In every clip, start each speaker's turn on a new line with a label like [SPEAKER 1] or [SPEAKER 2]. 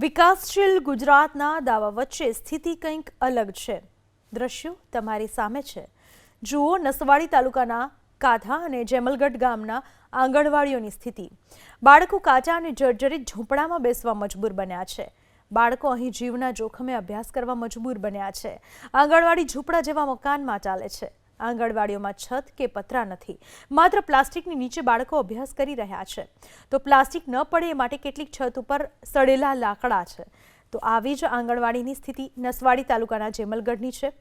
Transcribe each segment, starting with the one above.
[SPEAKER 1] વિકાસશીલ ગુજરાતના દાવા વચ્ચે સ્થિતિ કંઈક અલગ છે. દ્રશ્યો તમારી સામે છે. જુઓ નસવાડી તાલુકાના કાથા અને જેમલગઢ ગામના આંગણવાડીઓની સ્થિતિ. બાળકો કાચા અને જર્જરિત ઝૂંપડામાં બેસવા મજબૂર બન્યા છે. બાળકો અહીં જીવના જોખમે અભ્યાસ કરવા મજબૂર બન્યા છે. આંગણવાડી ઝૂંપડા જેવા મકાનમાં ચાલે છે. આંગણવાડીઓમાં છત કે પતરા નથી. માત્ર પ્લાસ્ટિકની નીચે બાળકો અભ્યાસ કરી રહ્યા છે. તો પ્લાસ્ટિક ન પડે એ માટે કેટલીક છત ઉપર સડેલા લાકડા છે. તો આવી જ આંગણવાડીની સ્થિતિ નસવાડી તાલુકાના જેમલગઢની છે.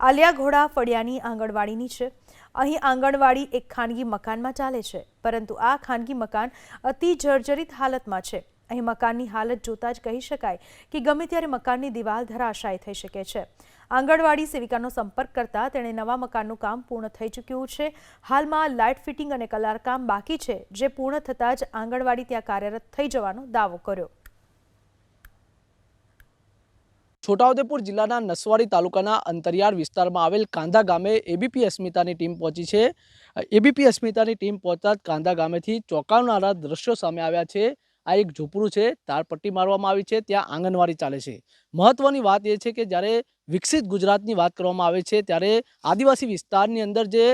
[SPEAKER 1] આલિયા ઘોડા ફળિયાની આંગણવાડીની છે. અહીં આંગણવાડી એક ખાનગી મકાનમાં ચાલે છે. પરંતુ આ ખાનગી મકાન અતિ જર્જરિત હાલતમાં છે. અહીં મકાનની હાલત જોતાં જ કહી શકાય કે ગમે ત્યારે મકાનની દિવાલ ધરાશાય થઈ શકે છે. આંગણવાડી સેવિકાનો સંપર્ક કરતા તેણે નવા મકાનનું કામ પૂર્ણ થઈ ચૂક્યું છે. હાલમાં લાઇટ ફિટિંગ અને કલારકામ બાકી છે, જે પૂર્ણ થતાં જ આંગણવાડી ત્યાં કાર્યરત થઈ જવાનો દાવો કર્યો.
[SPEAKER 2] છોટાઉદેપુર જિલ્લાના નસવાડી તાલુકાના અંતરિયાળ વિસ્તારમાં આવેલ કાંધા ગામે એબીપી અસ્મિતાની ટીમ પહોંચી છે. એબીપી અસ્મિતાની ટીમ પહોંચતા જ કાંદા ગામેથી ચોંકાવનારા દ્રશ્યો સામે આવ્યા છે. આ એક ઝૂંપડું છે તારપટ્ટી મારવામાં આવી છે, ત્યાં આંગણવાડી ચાલે છે. મહત્વની વાત એ છે કે જ્યારે વિકસિત ગુજરાતની વાત કરવામાં આવે છે, ત્યારે આદિવાસી વિસ્તારની અંદર જે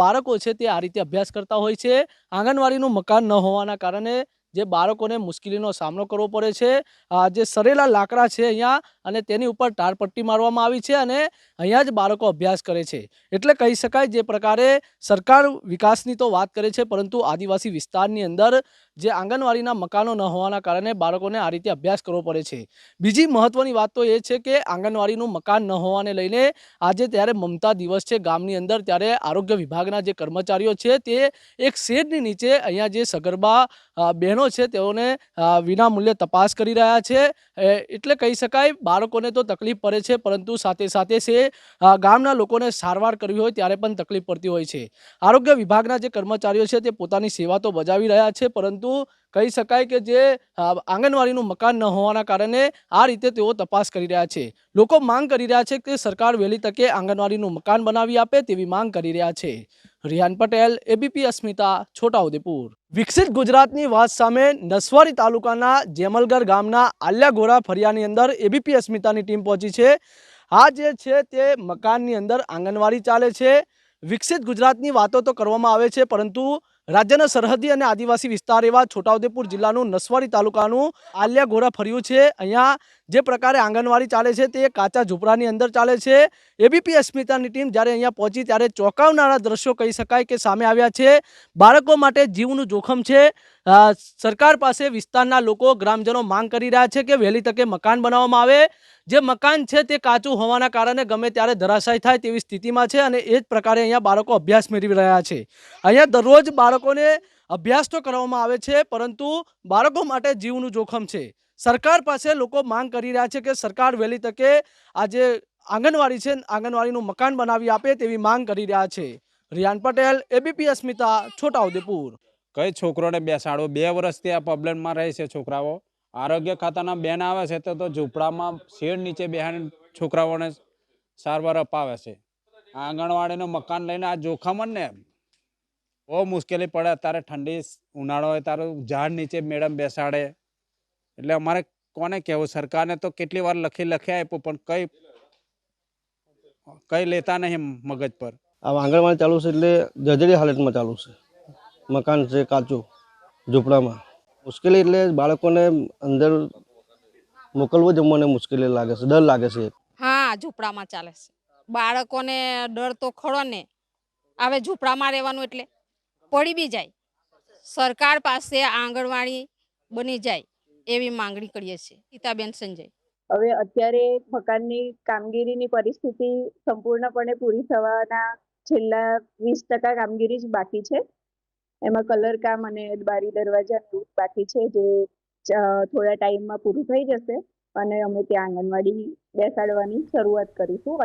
[SPEAKER 2] બાળકો છે તે આ રીતે અભ્યાસ કરતા હોય છે. આંગણવાડીનું મકાન ન હોવાના કારણે જે બાળકોને મુશ્કેલીનો સામનો કરવો પડે છે. જે સરેલા લાકડા છે અહીંયા અને તેની ઉપર ટારપટ્ટી મારવામાં આવી છે અને અહીંયા જ બાળકો અભ્યાસ કરે છે. એટલે કહી શકાય જે પ્રકારે સરકાર વિકાસની તો વાત કરે છે, પરંતુ આદિવાસી વિસ્તારની અંદર જે આંગણવાડીના મકાનો ન હોવાના કારણે બાળકોને આ રીતે અભ્યાસ કરવો પડે છે. બીજી મહત્વની વાત તો એ છે કે આંગણવાડીનું મકાન ન હોવાને લઈને આજે ત્યારે મમતા દિવસ છે. ગામની અંદર ત્યારે આરોગ્ય વિભાગના જે કર્મચારીઓ છે તે એક શેડની નીચે અહીંયા જે સગર્ભા બહેનો છે તેઓને વિનામૂલ્યે વિના મૂલ્યે તપાસ કરી રહ્યા છે. એટલે કહી શકાય બાળકોને તો તકલીફ પડે છે પરંતુ સાથે સાથે છે ગામના લોકોને સારવાર કરવી હોય ત્યારે પણ તકલીફ પડતી હોય છે. આરોગ્ય વિભાગના જે કર્મચારીઓ છે તે પોતાની સેવા તો બજાવી રહ્યા છે પરંતુ કહી શકાય કે જે આંગણવાડીનું મકાન ન હોવાના કારણે આ રીતે તેઓ તપાસ કરી રહ્યા છે. લોકો માંગ કરી રહ્યા છે કે સરકાર વહેલી તકે આંગણવાડીનું મકાન બનાવી આપે તેવી માંગ કરી રહ્યા છે. રિયાન પટેલ, એબીપી અસ્મિતા, છોટાઉદેપુર. વિકસિત ગુજરાતની વાત સામે નસવાડી તાલુકાના જેમલગર ગામના આલ્યાગોરા ફરિયાની અંદર એબીપી અસ્મિતાની ટીમ પહોંચી છે. આ જે છે તે મકાનની અંદર આંગણવાડી ચાલે છે. વિકસિત ગુજરાતની વાતો તો કરવામાં આવે છે, પરંતુ રાજ્યના સરહદી અને આદિવાસી વિસ્તાર એવા છોટાઉદેપુર જિલ્લાનું નસવાડી તાલુકાનું આલિયા ગોરા ફર્યું છે. અહીંયા જે પ્રકારે આંગણવાડી ચાલે છે તે કાચા ઝૂંપડાની અંદર ચાલે છે. એબીપી અસ્મિતાની ટીમ જ્યારે અહીંયા પહોંચી ત્યારે ચોંકાવનારા દ્રશ્યો કહી શકાય કે સામે આવ્યા છે. બાળકો માટે જીવનું જોખમ છે. સરકાર પાસે વિસ્તારના લોકો, ગ્રામજનો માંગ કરી રહ્યા છે કે વહેલી તકે મકાન બનાવવામાં આવે. જે મકાન છે તે કાચું હોવાના કારણે ગમે ત્યારે ધરાશાય થાય તેવી સ્થિતિમાં છે અને એ જ પ્રકારે અહીંયા બાળકો અભ્યાસ મેળવી રહ્યા છે. અહીંયા દરરોજ બાળકોને અભ્યાસ તો કરવામાં આવે છે, પરંતુ બાળકો માટે જીવનું જોખમ છે. સરકાર પાસે લોકો માંગ કરી રહ્યા છે કે સરકાર વહેલી તકે આ જે આંગણવાડી છે આંગણવાડીનું મકાન બનાવી આપે તેવી માંગ કરી રહ્યા છે. રિયાન પટેલ એબીપી અસ્મિતા, છોટાઉદેપુર.
[SPEAKER 3] કઈ છોકરોને બેસાડો? બે વર્ષથી આ પ્રોબ્લેમમાં રહે છે છોકરાઓ. આરોગ્ય ખાતાના બેન આવે છે તો ઝૂંપડામાં શેડ નીચે બેહાડીને છોકરાઓને સારવાર અપાવે છે. આંગણવાડીનું મકાન લઈને આ જોખમ ને બહુ મુશ્કેલી પડે. અત્યારે ઠંડી ઉનાળો હોય ત્યારે ઝાડ નીચે મેડમ બેસાડે. એટલે અમારે કોને કહેવું? સરકારને તો કેટલી વાર લખી લખી આપ્યું પણ કઈ કઈ લેતા નહીં મગજ પર.
[SPEAKER 4] આ આંગણવાડી ચાલુ છે એટલે જર્જરી હાલતમાં ચાલુ છે. મકાન છે કાચું ઝૂંપડામાં. મુશ્કેલી એટલે બાળકોને અંદર મોકલવું જમવાને મુશ્કેલી લાગે છે ડર લાગે છે.
[SPEAKER 5] હા ઝૂંપડામાં ચાલે છે. બાળકોને ડર તો ખરો ને. હવે ઝૂંપડામાં રહેવાનું એટલે પડી બી જાય. સરકાર પાસે આંગણવાડી બની જાય. એવી માંગણી કરીએ છીએ. ગીતાબેન સંજય.
[SPEAKER 6] હવે અત્યારે મકાનની કામગીરીની પરિસ્થિતિ સંપૂર્ણપણે પૂરી થવાના છેલ્લા વીસ ટકા કામગીરી જ બાકી છે. એમાં કલર કામ અને બારી દરવાજા દૂધ બાકી છે જે થોડા ટાઈમમાં પૂરું થઈ જશે અને અમે ત્યાં આંગણવાડી બેસાડવાની શરૂઆત કરીશું.